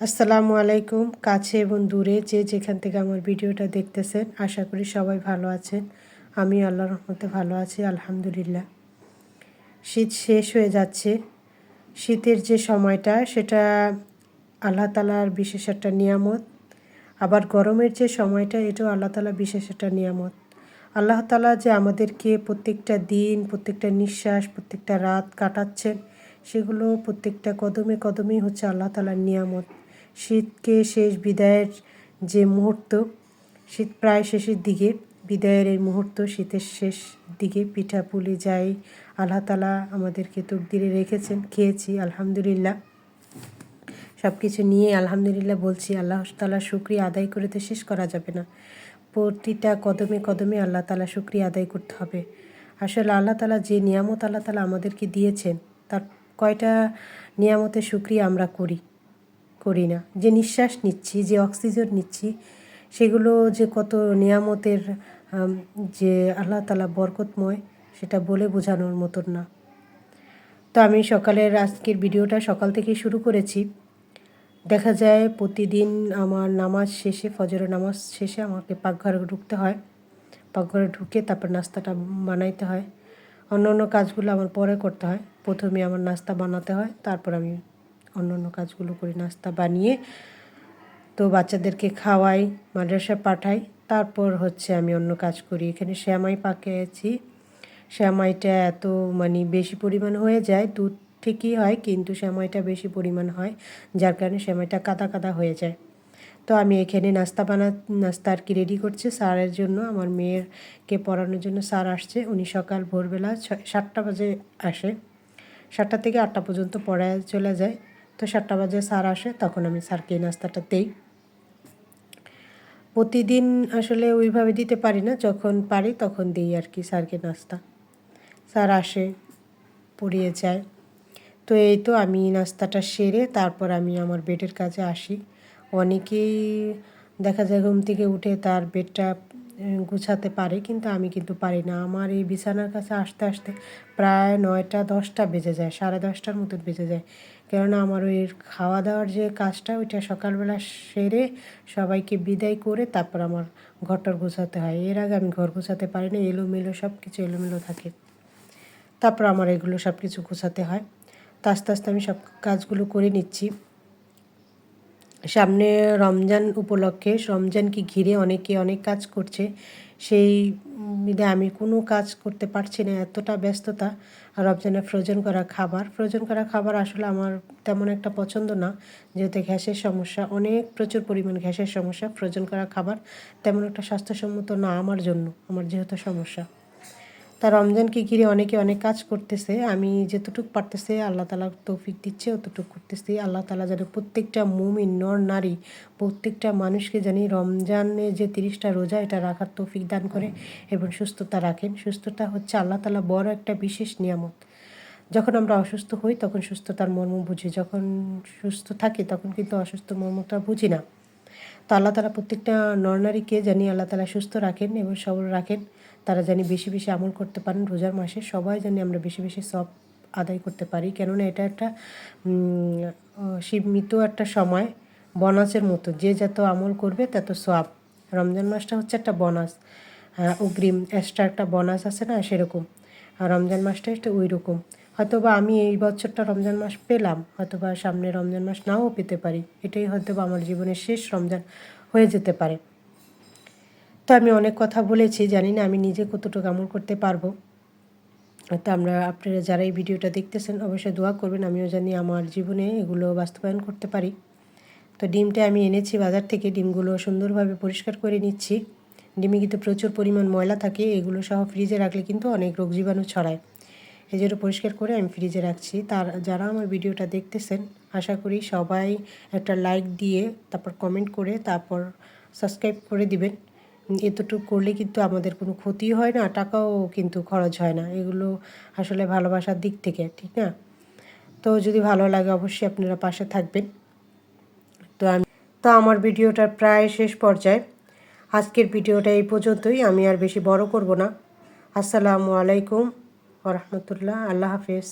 আসসালামু আলাইকুম, কাছে এবং দূরে যে যেখান থেকে আমার ভিডিওটা দেখতেছেন, আশা করি সবাই ভালো আছেন। আমি আল্লাহর রহমতে ভালো আছি, আলহামদুলিল্লাহ। শীত শেষ হয়ে যাচ্ছে। শীতের যে সময়টা, সেটা আল্লাহ তালার বিশেষ একটা নিয়ামত। আবার গরমের যে সময়টা, এটাও আল্লাহ তালা বিশেষ একটা নিয়ামত। আল্লাহ তালা যে আমাদেরকে প্রত্যেকটা দিন, প্রত্যেকটা নিঃশ্বাস, প্রত্যেকটা রাত কাটাচ্ছেন, সেগুলো প্রত্যেকটা কদমে কদমেই হচ্ছে আল্লাহ তালার নিয়ামত। শীতকে শেষ বিদায়ের যে মুহূর্ত, শীত প্রায় শেষের দিকে, বিদায়ের এই মুহূর্ত, শীতের শেষ দিকে পিঠা পুলি যাই, আল্লাহ তালা আমাদেরকে তকদিরে রেখেছেন, খেয়েছি, আলহামদুলিল্লাহ। সব কিছু নিয়ে আলহামদুলিল্লাহ বলছি, আল্লাহ তালা শুক্রিয়া আদায় করে তো শেষ করা যাবে না। প্রতিটা কদমে কদমে আল্লাহ তালা শুক্রিয়া আদায় করতে হবে। আসলে আল্লাহ তালা যে নিয়ামত আল্লাহ তালা আমাদেরকে দিয়েছেন, তার কয়টা নিয়ামতের শুক্রিয়া আমরা করি? করি না। যে নিঃশ্বাস নিচ্ছি, যে অক্সিজেন নিচ্ছি, সেগুলো যে কত নিয়ামতের যে আল্লাহ তালা বরকতময়, সেটা বলে বোঝানোর মতন না। তো আমি সকালের আজকের ভিডিওটা সকাল থেকেই শুরু করেছি। দেখা যায় প্রতিদিন আমার নামাজ শেষে, ফজরের নামাজ শেষে আমাকে পাকঘরে ঢুকতে হয়। পাকঘরে ঢুকে তারপর নাস্তাটা বানাইতে হয়। অন্য অন্য কাজগুলো আমার পরে করতে হয়। প্রথমে আমার নাস্তা বানাতে হয়, তারপর আমি অন্য অন্য কাজগুলো করি নাস্তা বানিয়ে তো বাচ্চাদেরকে খাওয়াই মাদ্রাসায় পাঠাই। তারপর হচ্ছে আমি অন্য কাজ করি। এখানে শ্যামাই পাকিয়েছি শ্যামাইটা এত মানে বেশি পরিমাণ হয়ে যায়, দুধ ঠিকই হয় কিন্তু শ্যামাইটা বেশি পরিমাণ হয়, যার কারণে শ্যামাইটা কাদা কাদা হয়ে যায়। তো আমি এখানে নাস্তা বানা, নাস্তা আর কি রেডি করছি স্যারের জন্য। আমার মেয়েরকে পড়ানোর জন্য স্যার আসছে। উনি সকাল ভোরবেলা ছ সাতটা বাজে আসে। সাতটা থেকে আটটা পর্যন্ত পড়ায় চলে যায়। তো সাতটা বাজে স্যার আসে, তখন আমি স্যারকে এই নাস্তাটা দেই। প্রতিদিন আসলে ওইভাবে দিতে পারি না, যখন পারি তখন দিই আর কি স্যারকে নাস্তা। স্যার আসে, পড়িয়ে যায়। তো এই তো আমি নাস্তাটা সেরে তারপর আমি আমার বেডের কাছে আসি। অনেকেই দেখা যায় ঘুম থেকে উঠে তার বেডটা গুছাতে পারে, কিন্তু আমি কিন্তু পারি না। আমার এই বিছানার কাছে আসতে আসতে প্রায় নয়টা, দশটা বেজে যায়, সাড়ে দশটার মতন বেজে যায়। কেননা আমার ওই খাওয়া দাওয়ার যে কাজটা, ওইটা সকালবেলা সেরে সবাইকে বিদায় করে তারপর আমার ঘরটর গোছাতে হয়। এর আগে আমি ঘর গোছাতে পারি না এলোমেলো সব কিছু এলোমেলো থাকে। তারপর আমার এগুলো সব কিছু গোছাতে হয়। তো আস্তে আস্তে আমি সব কাজগুলো করে নিচ্ছি। সামনে রমজান উপলক্ষে রমজানকে ঘিরে অনেকে অনেক কাজ করছে, সেই বিধে আমি কোনো কাজ করতে পারছি না, এতটা ব্যস্ততা। আর রমজানে ফ্রোজেন করা খাবার, ফ্রোজেন করা খাবার আসলে আমার তেমন একটা পছন্দ না। যেহেতু গ্যাসের সমস্যা, অনেক প্রচুর পরিমাণ গ্যাসের সমস্যা, ফ্রোজেন করা খাবার তেমন একটা স্বাস্থ্যসম্মত না আমার জন্য, আমার যেহেতু সমস্যা। তা রমজানকে ঘিরে অনেকে অনেক কাজ করতেছে। আমি যতটুকু পারতেছে, আল্লাহ তালা তৌফিক দিচ্ছে, অতটুকু করতেছি। আল্লাহ তালা যেন প্রত্যেকটা মুমিন, নর, নারী, প্রত্যেকটা মানুষকে জানি রমজানে যে তিরিশটা রোজা, এটা রাখার তৌফিক দান করে এবং সুস্থতা রাখেন। সুস্থতা হচ্ছে আল্লাহ তালা বড় একটা বিশেষ নিয়ামত। যখন আমরা অসুস্থ হই, তখন সুস্থতার মর্ম বুঝি। যখন সুস্থ থাকি, তখন কিন্তু অসুস্থ মর্মটা বুঝি না। তো আল্লাহ তালা প্রত্যেকটা নরনারীকে জানি আল্লাহ তালা সুস্থ রাখেন এবং সবল রাখেন। তারা জানি বেশি বেশি আমল করতে পারেন রোজার মাসে। সবাই জানি আমরা বেশি বেশি সব আদায় করতে পারি। কেননা এটা একটা সীমিত একটা সময় বনাসের মতো। যে যত আমল করবে তত সব রমজান মাসটা হচ্ছে একটা বনাস। অগ্রিম এক্সট্রা একটা বনাস আছে না সেরকম। আর রমজান মাসটা একটা ওই রকম হয়তোবা আমি এই বছরটা রমজান মাস পেলাম, হয়তোবা সামনে রমজান মাস নাও পেতে পারি। এটাই হয়তোবা আমার জীবনের শেষ রমজান হয়ে যেতে পারে। তো আমি অনেক কথা বলেছি, জানি না আমি নিজে কতটুকু আমল করতে পারব। তো আমরা আপনারা যারা এই ভিডিওটা দেখতেছেন অবশ্যই দোয়া করবেন, আমিও জানি আমার জীবনে এগুলো বাস্তবায়ন করতে পারি। তো ডিমটা আমি এনেছি, বাজার থেকে ডিমগুলো সুন্দরভাবে পরিষ্কার করে নিচ্ছি। ডিমে কিন্তু প্রচুর পরিমাণ ময়লা থাকে, এগুলো সহ ফ্রিজে রাখলে কিন্তু অনেক রোগ জীবাণু ছড়ায়। এই জন্য পরিষ্কার করে আমি ফ্রিজে রাখছি। তার, যারা আমার ভিডিওটা দেখতেছেন, আশা করি সবাই একটা লাইক দিয়ে, তারপর কমেন্ট করে, তারপর সাবস্ক্রাইব করে দিবেন। এতটুকু করলে কিন্তু আমাদের কোনো ক্ষতি হয় না, টাকাও কিন্তু খরচ হয় না। এগুলো আসলে ভালোবাসার দিক থেকে, ঠিক না? তো যদি ভালো লাগে অবশ্যই আপনারা পাশে থাকবেন। তো আমি, তো আমার ভিডিওটা প্রায় শেষ পর্যায়ে। আজকের ভিডিওটা এই পর্যন্তই, আমি আর বেশি বড় করব না। আসসালামু আলাইকুম রহমতুল্লাহ, আল্লাহ হাফেজ।